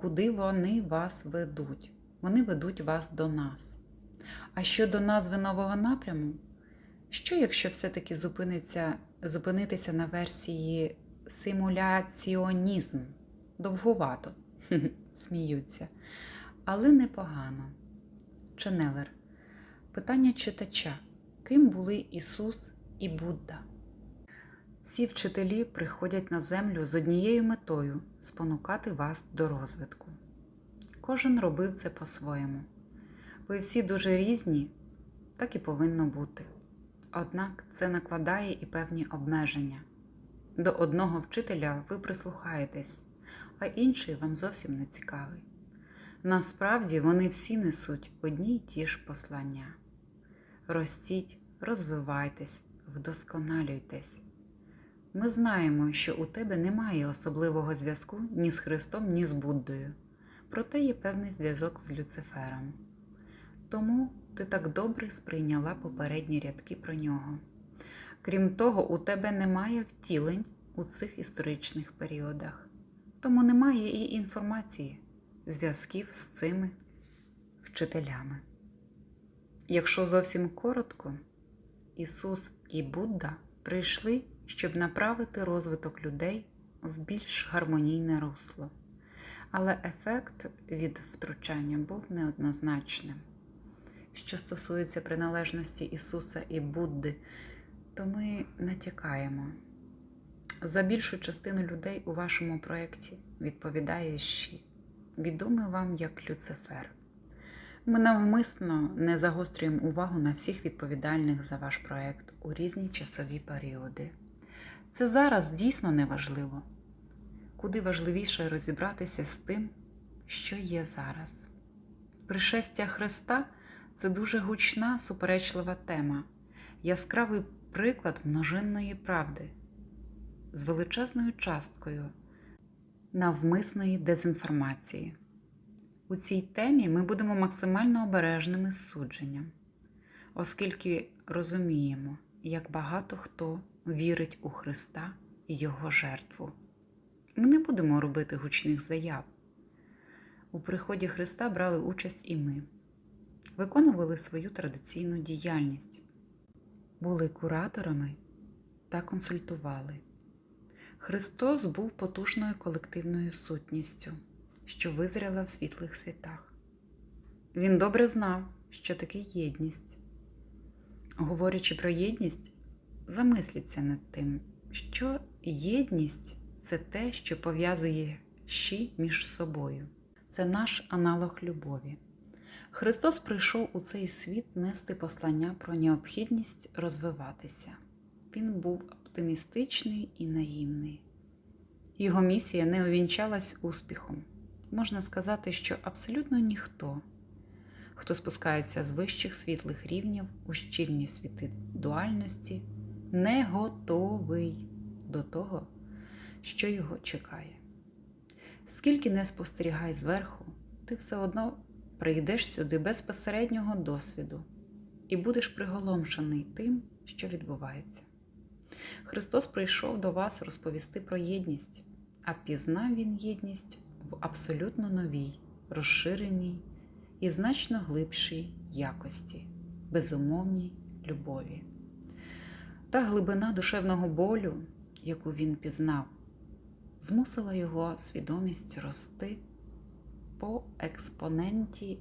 куди вони вас ведуть. Вони ведуть вас до нас. А щодо назви нового напряму, що якщо все-таки зупинитися на версії симуляціонізм? Довгувато, сміються, але непогано. Ченелер. Питання читача: ким були Ісус і Будда? Всі вчителі приходять на землю з однією метою спонукати вас до розвитку. Кожен робив це по-своєму. Ви всі дуже різні, так і повинно бути. Однак це накладає і певні обмеження. До одного вчителя ви прислухаєтесь, а інший вам зовсім не цікавий. Насправді вони всі несуть одні й ті ж послання. Ростіть, розвивайтесь, вдосконалюйтесь. Ми знаємо, що у тебе немає особливого зв'язку ні з Христом, ні з Буддою, проте є певний зв'язок з Люцифером. Тому ти так добре сприйняла попередні рядки про нього. Крім того, у тебе немає втілень у цих історичних періодах, тому немає і інформації, зв'язків з цими вчителями. Якщо зовсім коротко, Ісус і Будда прийшли, щоб направити розвиток людей в більш гармонійне русло, але ефект від втручання був неоднозначним. Що стосується приналежності Ісуса і Будди, то ми натякаємо. За більшу частину людей у вашому проєкті відповідає Щі, відомий вам як Люцифер. Ми навмисно не загострюємо увагу на всіх відповідальних за ваш проєкт у різні часові періоди. Це зараз дійсно неважливо. Куди важливіше розібратися з тим, що є зараз. Пришестя Христа це дуже гучна, суперечлива тема, яскравий приклад множинної правди з величезною часткою навмисної дезінформації. У цій темі ми будемо максимально обережними з судженням, оскільки розуміємо, як багато хто вірить у Христа і Його жертву. Ми не будемо робити гучних заяв. У приході Христа брали участь і ми, виконували свою традиційну діяльність, були кураторами та консультували. Христос був потужною колективною сутністю, що визряла в світлих світах. Він добре знав, що таке єдність. Говорячи про єдність, замисліться над тим, що єдність це те, що пов'язує щі між собою. Це наш аналог любові. Христос прийшов у цей світ нести послання про необхідність розвиватися. Він був оптимістичний і наївний. Його місія не увінчалась успіхом. Можна сказати, що абсолютно ніхто, хто спускається з вищих світлих рівнів у щільні світи дуальності, не готовий до того, що його чекає. Скільки не спостерігай зверху, ти все одно прийдеш сюди без посереднього досвіду і будеш приголомшений тим, що відбувається. Христос прийшов до вас розповісти про єдність, а пізнав Він єдність в абсолютно новій, розширеній і значно глибшій якості, безумовній любові. Та глибина душевного болю, яку він пізнав, змусила його свідомість рости по експоненті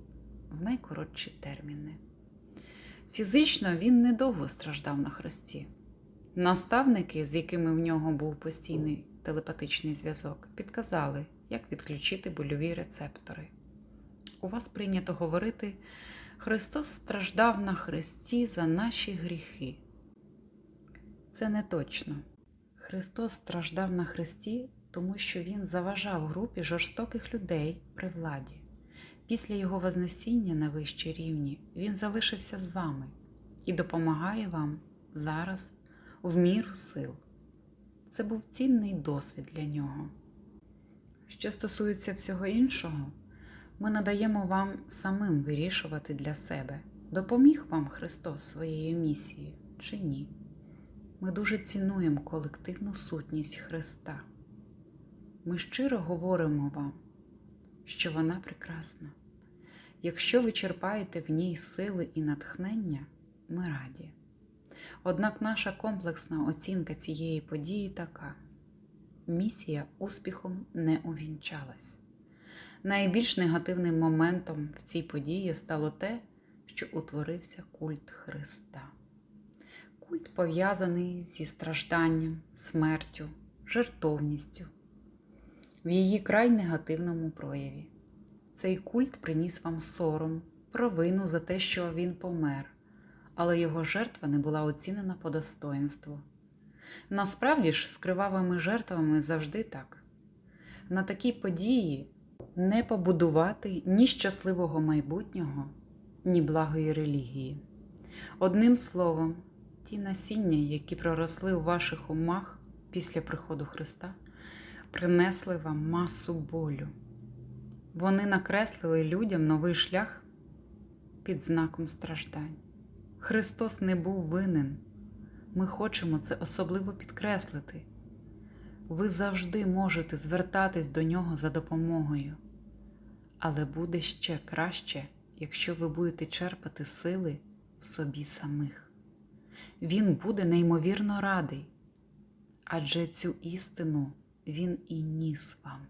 в найкоротші терміни. Фізично він недовго страждав на хресті. Наставники, з якими в нього був постійний телепатичний зв'язок, підказали, як відключити больові рецептори. У вас прийнято говорити, Христос страждав на хресті за наші гріхи. Це не точно. Христос страждав на хресті, тому що Він заважав групі жорстоких людей при владі. Після Його Вознесіння на вищі рівні Він залишився з вами і допомагає вам зараз в міру сил. Це був цінний досвід для нього. Що стосується всього іншого, ми надаємо вам самим вирішувати для себе, допоміг вам Христос своєю місією чи ні. Ми дуже цінуємо колективну сутність Христа. Ми щиро говоримо вам, що вона прекрасна. Якщо ви черпаєте в ній сили і натхнення, ми раді. Однак наша комплексна оцінка цієї події така: місія успіхом не увінчалась. Найбільш негативним моментом в цій події стало те, що утворився культ Христа. Культ пов'язаний зі стражданням, смертю, жертовністю в її край негативному прояві. Цей культ приніс вам сором, провину за те, що він помер, але його жертва не була оцінена по достоинству. Насправді ж, з кривавими жертвами завжди так. На такій події не побудувати ні щасливого майбутнього, ні благої релігії. Одним словом, ті насіння, які проросли у ваших умах після приходу Христа, принесли вам масу болю. Вони накреслили людям новий шлях під знаком страждань. Христос не був винен. Ми хочемо це особливо підкреслити. Ви завжди можете звертатись до нього за допомогою, але буде ще краще, якщо ви будете черпати сили в собі самих. Він буде неймовірно радий, адже цю істину він і ніс вам.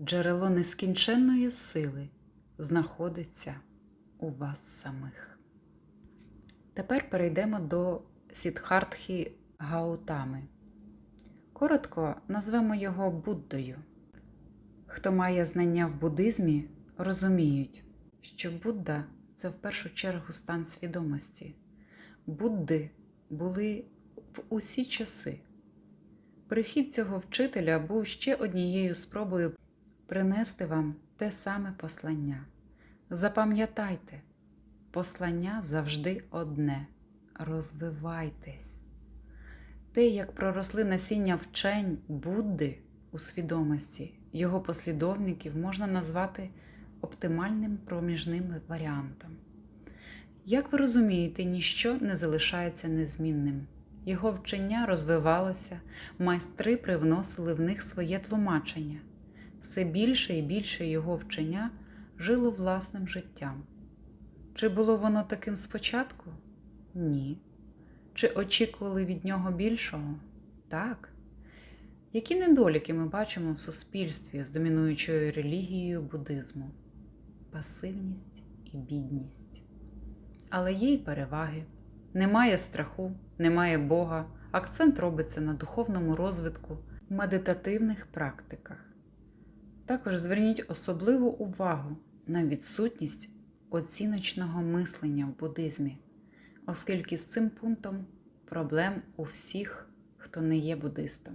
Джерело нескінченної сили знаходиться у вас самих. Тепер перейдемо до Сідхартхі Гаутами. Коротко назвемо його Буддою. Хто має знання в буддизмі, розуміють, що Будда це в першу чергу стан свідомості. Будди були в усі часи. Прихід цього вчителя був ще однією спробою принести вам те саме послання. Запам'ятайте, послання завжди одне розвивайтесь. Те, як проросли насіння вчень Будди у свідомості, його послідовників можна назвати оптимальним проміжним варіантом. Як ви розумієте, ніщо не залишається незмінним. Його вчення розвивалося, майстри привносили в них своє тлумачення. Все більше і більше його вчення жило власним життям. Чи було воно таким спочатку? Ні. Чи очікували від нього більшого? Так. Які недоліки ми бачимо в суспільстві з домінуючою релігією буддизму? Пасивність і бідність. Але є й переваги. Немає страху, немає Бога, акцент робиться на духовному розвитку, медитативних практиках. Також зверніть особливу увагу на відсутність оціночного мислення в буддизмі, оскільки з цим пунктом проблем у всіх, хто не є буддистом.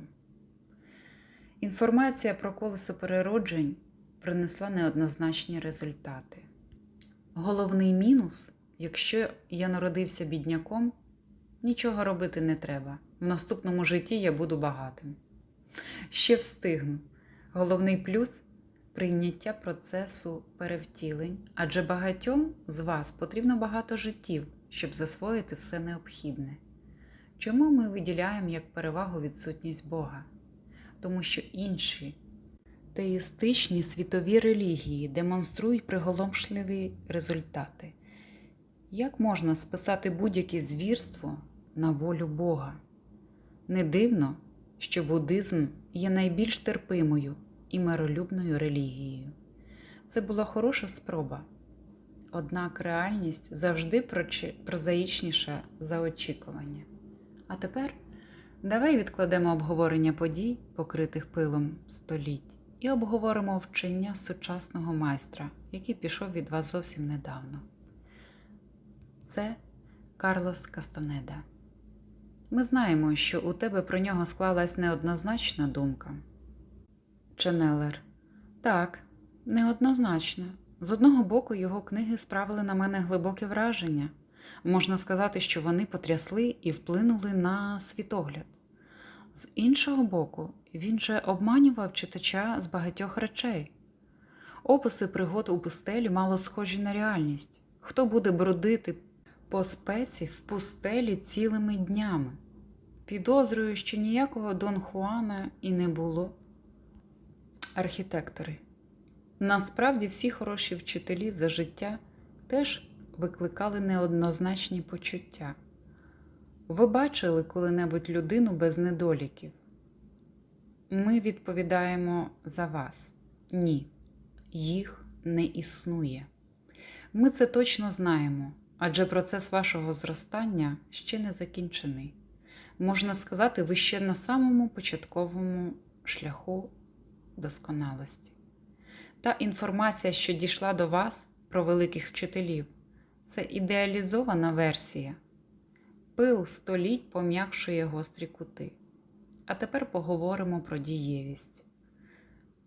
Інформація про колесо перероджень принесла неоднозначні результати. Головний мінус, якщо я народився бідняком, нічого робити не треба. В наступному житті я буду багатим. Ще встигну. Головний плюс прийняття процесу перевтілень, адже багатьом з вас потрібно багато життів, щоб засвоїти все необхідне. Чому ми виділяємо як перевагу відсутність Бога? Тому що інші теїстичні світові релігії демонструють приголомшливі результати. Як можна списати будь-яке звірство на волю Бога? Не дивно, що буддизм є найбільш терпимою і миролюбною релігією. Це була хороша спроба. Однак реальність завжди прозаїчніша за очікування. А тепер давай відкладемо обговорення подій, покритих пилом століть, і обговоримо вчення сучасного майстра, який пішов від вас зовсім недавно. Це Карлос Кастанеда. Ми знаємо, що у тебе про нього склалась неоднозначна думка. Ченелер. Так, неоднозначно. З одного боку, його книги справили на мене глибоке враження. Можна сказати, що вони потрясли і вплинули на світогляд. З іншого боку, він же обманював читача з багатьох речей. Описи пригод у пустелі мало схожі на реальність. Хто буде бродити по спеці в пустелі цілими днями? Підозрюю, що ніякого Дон Хуана і не було. Архітектори. Насправді всі хороші вчителі за життя теж викликали неоднозначні почуття. Ви бачили коли-небудь людину без недоліків? Ми відповідаємо за вас. Ні, їх не існує. Ми це точно знаємо, адже процес вашого зростання ще не закінчений. Можна сказати, ви ще на самому початковому шляху досконалості. Та інформація, що дійшла до вас про великих вчителів, це ідеалізована версія. Пил століть пом'якшує гострі кути. А тепер поговоримо про дієвість.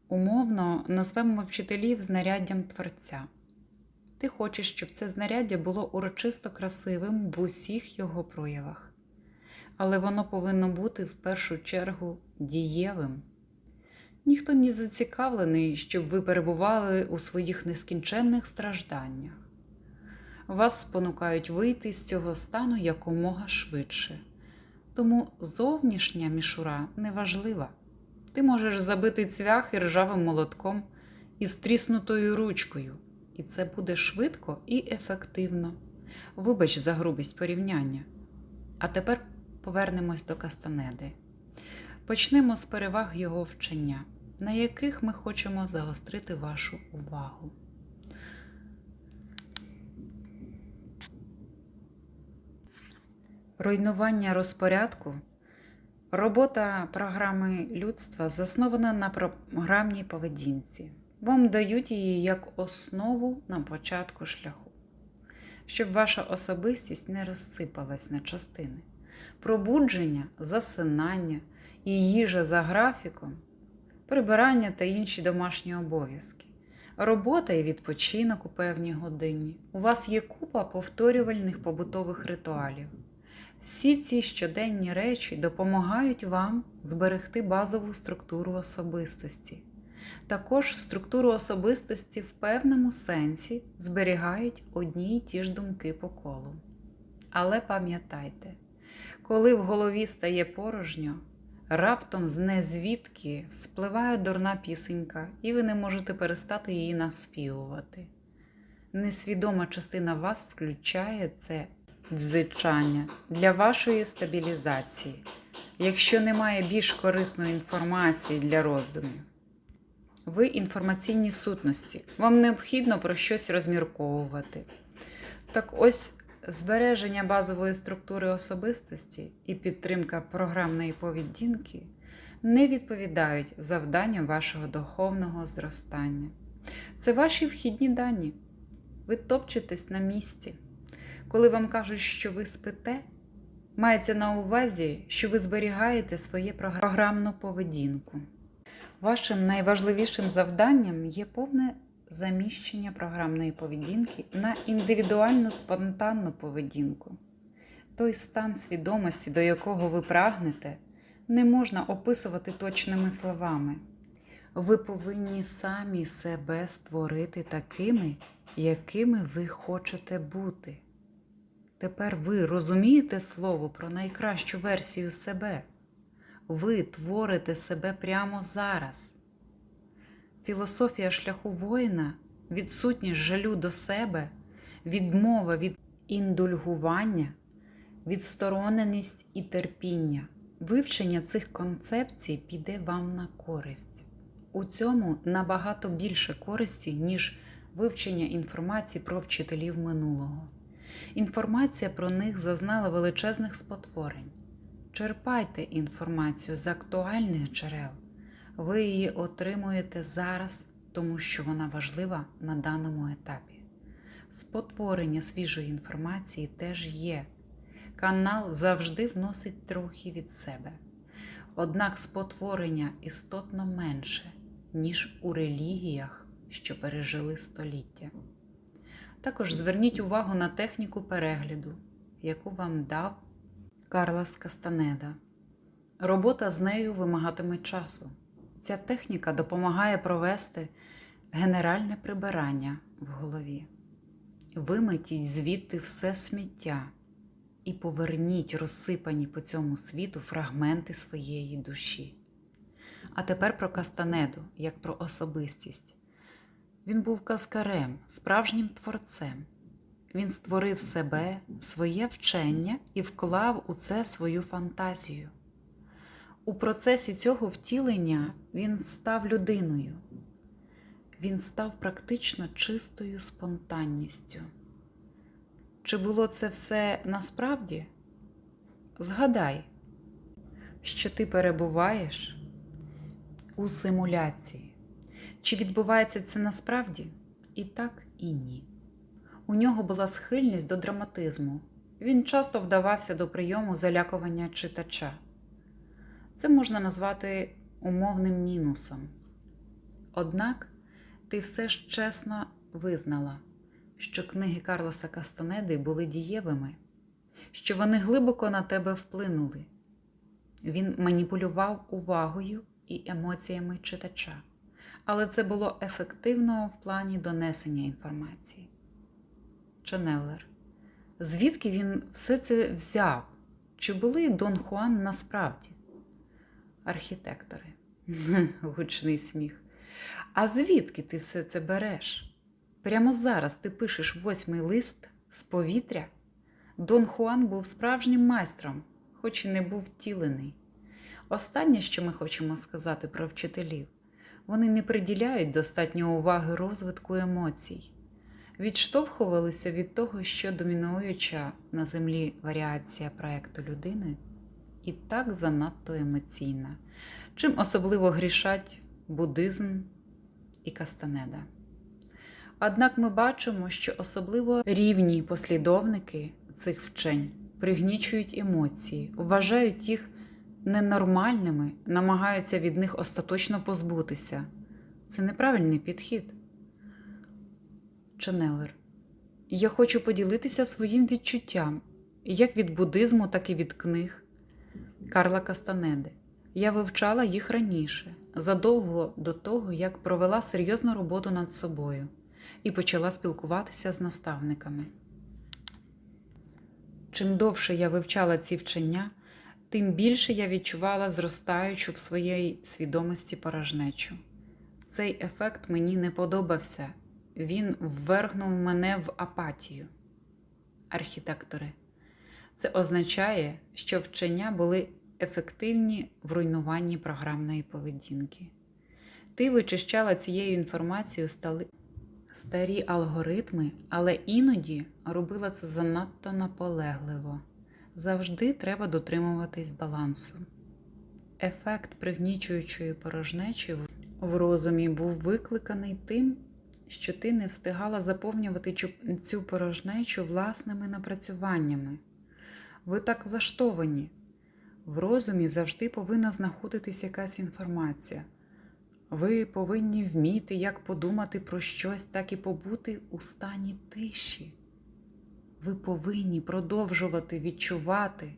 Умовно назвемо вчителів знаряддям Творця. Ти хочеш, щоб це знаряддя було урочисто красивим в усіх його проявах, але воно повинно бути в першу чергу дієвим. Ніхто не зацікавлений, щоб ви перебували у своїх нескінченних стражданнях. Вас спонукають вийти з цього стану якомога швидше. Тому зовнішня мішура неважлива. Ти можеш забити цвях і ржавим молотком із тріснутою ручкою, і це буде швидко і ефективно. Вибач за грубість порівняння. А тепер повернемось до Кастанеди. Почнемо з переваг його вчення, на яких ми хочемо загострити вашу увагу. Руйнування розпорядку. Робота програми людства заснована на програмній поведінці. Вам дають її як основу на початку шляху, щоб ваша особистість не розсипалась на частини. Пробудження, засинання і їжа за графіком, прибирання та інші домашні обов'язки, робота і відпочинок у певній годині. У вас є купа повторювальних побутових ритуалів. Всі ці щоденні речі допомагають вам зберегти базову структуру особистості. Також структуру особистості в певному сенсі зберігають одні й ті ж думки по колу. Але пам'ятайте, коли в голові стає порожньо, раптом з незвідки спливає дурна пісенька, і ви не можете перестати її наспівувати. Несвідома частина вас включає це дзичання для вашої стабілізації, якщо немає більш корисної інформації для роздумів. Ви інформаційні сутності, вам необхідно про щось розмірковувати. Так ось збереження базової структури особистості і підтримка програмної поведінки не відповідають завданням вашого духовного зростання. Це ваші вхідні дані. Ви топчетесь на місці. Коли вам кажуть, що ви спите, мається на увазі, що ви зберігаєте своє програмну поведінку. Вашим найважливішим завданням є повне заміщення програмної поведінки на індивідуальну спонтанну поведінку. Той стан свідомості, до якого ви прагнете, не можна описувати точними словами. Ви повинні самі себе створити такими, якими ви хочете бути. Тепер ви розумієте слово про найкращу версію себе. Ви творите себе прямо зараз. Філософія шляху воїна, відсутність жалю до себе, відмова від індульгування, відстороненість і терпіння. Вивчення цих концепцій піде вам на користь. У цьому набагато більше користі, ніж вивчення інформації про вчителів минулого. Інформація про них зазнала величезних спотворень. Черпайте інформацію з актуальних джерел. Ви її отримуєте зараз, тому що вона важлива на даному етапі. Спотворення свіжої інформації теж є. Канал завжди вносить трохи від себе. Однак спотворення істотно менше, ніж у релігіях, що пережили століття. Також зверніть увагу на техніку перегляду, яку вам дав Карлас Кастанеда. Робота з нею вимагатиме часу. Ця техніка допомагає провести генеральне прибирання в голові. Виметіть звідти все сміття і поверніть розсипані по цьому світу фрагменти своєї душі. А тепер про Кастанеду, як про особистість. Він був каскарем, справжнім творцем. Він створив себе, своє вчення і вклав у це свою фантазію. У процесі цього втілення він став людиною. Він став практично чистою спонтанністю. Чи було це все насправді? Згадай, що ти перебуваєш у симуляції. Чи відбувається це насправді? І так, і ні. У нього була схильність до драматизму. Він часто вдавався до прийому залякування читача. Це можна назвати умовним мінусом. Однак ти все ж чесно визнала, що книги Карлоса Кастанеди були дієвими, що вони глибоко на тебе вплинули. Він маніпулював увагою і емоціями читача, але це було ефективно в плані донесення інформації. Ченеллер. Звідки він все це взяв? Чи були Дон Хуан насправді? Архітектори. Гучний сміх. А звідки ти все це береш? Прямо зараз ти пишеш восьмий лист з повітря. Дон Хуан був справжнім майстром, хоч і не був втілений. Останнє, що ми хочемо сказати про вчителів, вони не приділяють достатньо уваги розвитку емоцій, відштовхувалися від того, що домінуюча на землі варіація проекту людини і так занадто емоційна, чим особливо грішать буддизм і Кастанеда. Однак ми бачимо, що особливо рівні послідовники цих вчень пригнічують емоції, вважають їх ненормальними, намагаються від них остаточно позбутися. Це неправильний підхід. Ченелер. Я хочу поділитися своїм відчуттям, як від буддизму, так і від книг Карла Кастанеди. Я вивчала їх раніше, задовго до того, як провела серйозну роботу над собою і почала спілкуватися з наставниками. Чим довше я вивчала ці вчення, тим більше я відчувала зростаючу в своїй свідомості порожнечу. Цей ефект мені не подобався, він ввергнув мене в апатію. Архітектори. Це означає, що вчення були ефективні в руйнуванні програмної поведінки. Ти вичищала цією інформацією стали старі алгоритми, але іноді робила це занадто наполегливо. Завжди треба дотримуватись балансу. Ефект пригнічуючої порожнечі в розумі був викликаний тим, що ти не встигала заповнювати цю порожнечу власними напрацюваннями. Ви так влаштовані. В розумі завжди повинна знаходитись якась інформація. Ви повинні вміти як подумати про щось, так і побути у стані тиші. Ви повинні продовжувати відчувати,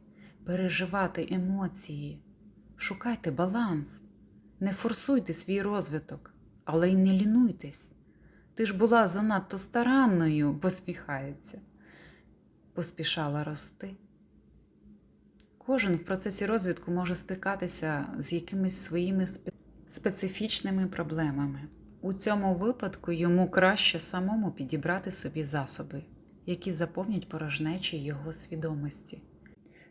переживати емоції. Шукайте баланс, не форсуйте свій розвиток, але й не лінуйтесь. Ти ж була занадто старанною, посміхається, поспішала рости. Кожен в процесі розвитку може стикатися з якимись своїми специфічними проблемами. У цьому випадку йому краще самому підібрати собі засоби, які заповнять порожнечі його свідомості.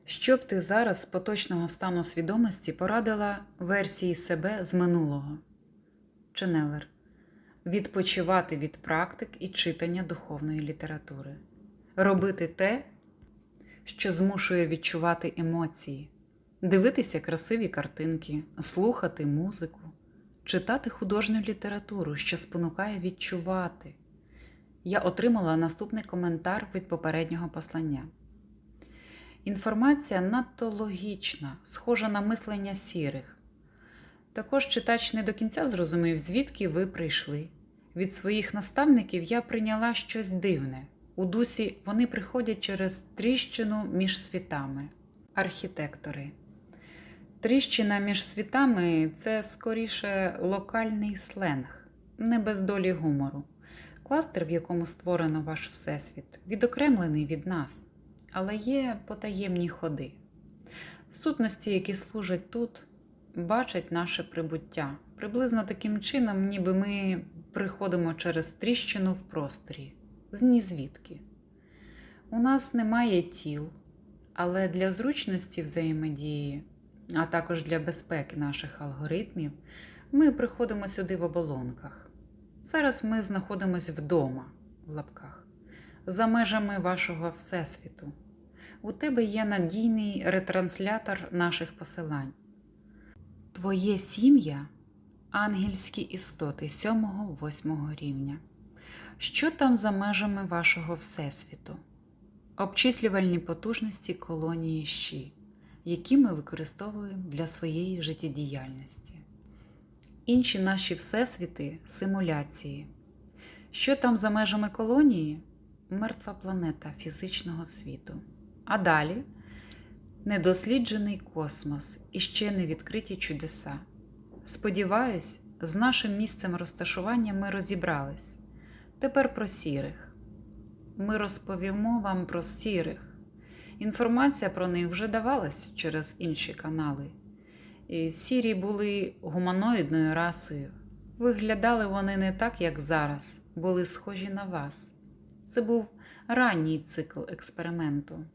Що б ти зараз з поточного стану свідомості порадила версії себе з минулого? Ченелер. Відпочивати від практик і читання духовної літератури, робити те, що змушує відчувати емоції, дивитися красиві картинки, слухати музику, читати художню літературу, що спонукає відчувати. Я отримала наступний коментар від попереднього послання. Інформація надто логічна, схожа на мислення сірих. Також читач не до кінця зрозумів, звідки ви прийшли. Від своїх наставників я прийняла щось дивне. У дусі вони приходять через тріщину між світами. Архітектори. Тріщина між світами це скоріше локальний сленг, не без долі гумору. Кластер, в якому створено ваш всесвіт, відокремлений від нас, але є потаємні ходи. Сутності, які служать тут, бачать наше прибуття, приблизно таким чином, ніби ми приходимо через тріщину в просторі, з. У нас немає тіл, але для зручності взаємодії, а також для безпеки наших алгоритмів, ми приходимо сюди в оболонках. Зараз ми знаходимося вдома, в лапках, за межами вашого Всесвіту. У тебе є надійний ретранслятор наших посилань. Твоє сім'я ангельські істоти 7-8 рівня. Що там за межами вашого Всесвіту? Обчислювальні потужності колонії щі, які ми використовуємо для своєї життєдіяльності. Інші наші всесвіти симуляції. Що там за межами колонії? Мертва планета фізичного світу. А далі недосліджений космос і ще не відкриті чудеса. Сподіваюсь, з нашим місцем розташування ми розібрались. Тепер про сірих. Ми розповімо вам про сірих. Інформація про них вже давалась через інші канали. І Сірі були гуманоїдною расою. Виглядали вони не так, як зараз, були схожі на вас. Це був ранній цикл експерименту.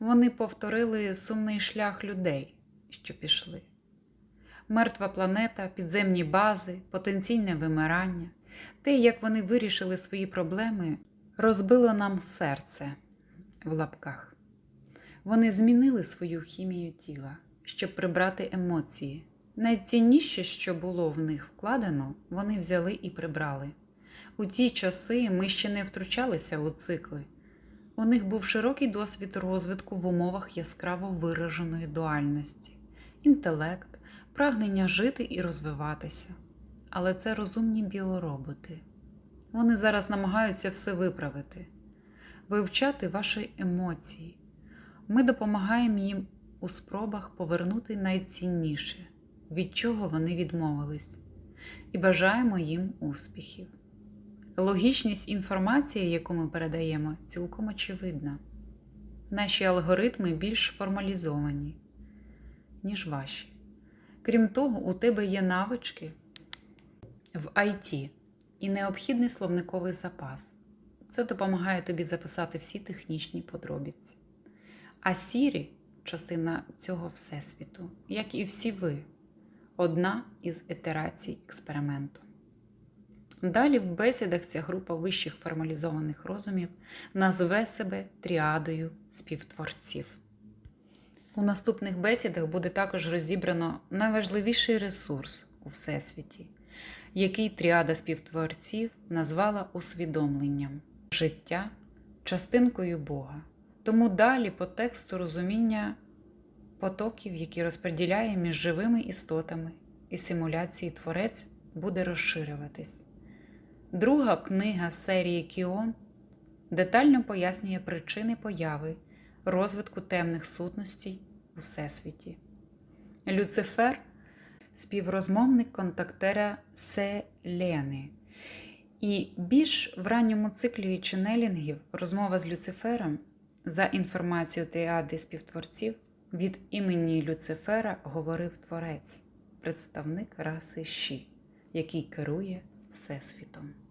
Вони повторили сумний шлях людей, що пішли. Мертва планета, підземні бази, потенційне вимирання, те, як вони вирішили свої проблеми, розбило нам серце в лапках. Вони змінили свою хімію тіла, щоб прибрати емоції. Найцінніше, що було в них вкладено, вони взяли і прибрали. У ті часи ми ще не втручалися у цикли. У них був широкий досвід розвитку в умовах яскраво вираженої дуальності, інтелект, прагнення жити і розвиватися. Але це розумні біороботи. Вони зараз намагаються все виправити, вивчати ваші емоції. Ми допомагаємо їм у спробах повернути найцінніше, від чого вони відмовились, і бажаємо їм успіхів. Логічність інформації, яку ми передаємо, цілком очевидна. Наші алгоритми більш формалізовані, ніж ваші. Крім того, у тебе є навички в IT і необхідний словниковий запас. Це допомагає тобі записати всі технічні подробиці. А Сірі частина цього Всесвіту, як і всі ви, одна із ітерацій експерименту. Далі в бесідах ця група вищих формалізованих розумів назве себе тріадою співтворців. У наступних бесідах буде також розібрано найважливіший ресурс у Всесвіті, який тріада співтворців назвала усвідомленням життя частинкою Бога. Тому далі по тексту розуміння потоків, які розподіляє між живими істотами і симуляції Творець, буде розширюватись. Друга книга серії Кіон детально пояснює причини появи розвитку темних сутностей у Всесвіті. Люцифер співрозмовник контактера Селени. І більш в ранньому циклі ченелінгів розмова з Люцифером за інформацією тріади співтворців від імені Люцифера говорив Творець, представник раси Ші, який керує Всесвітом.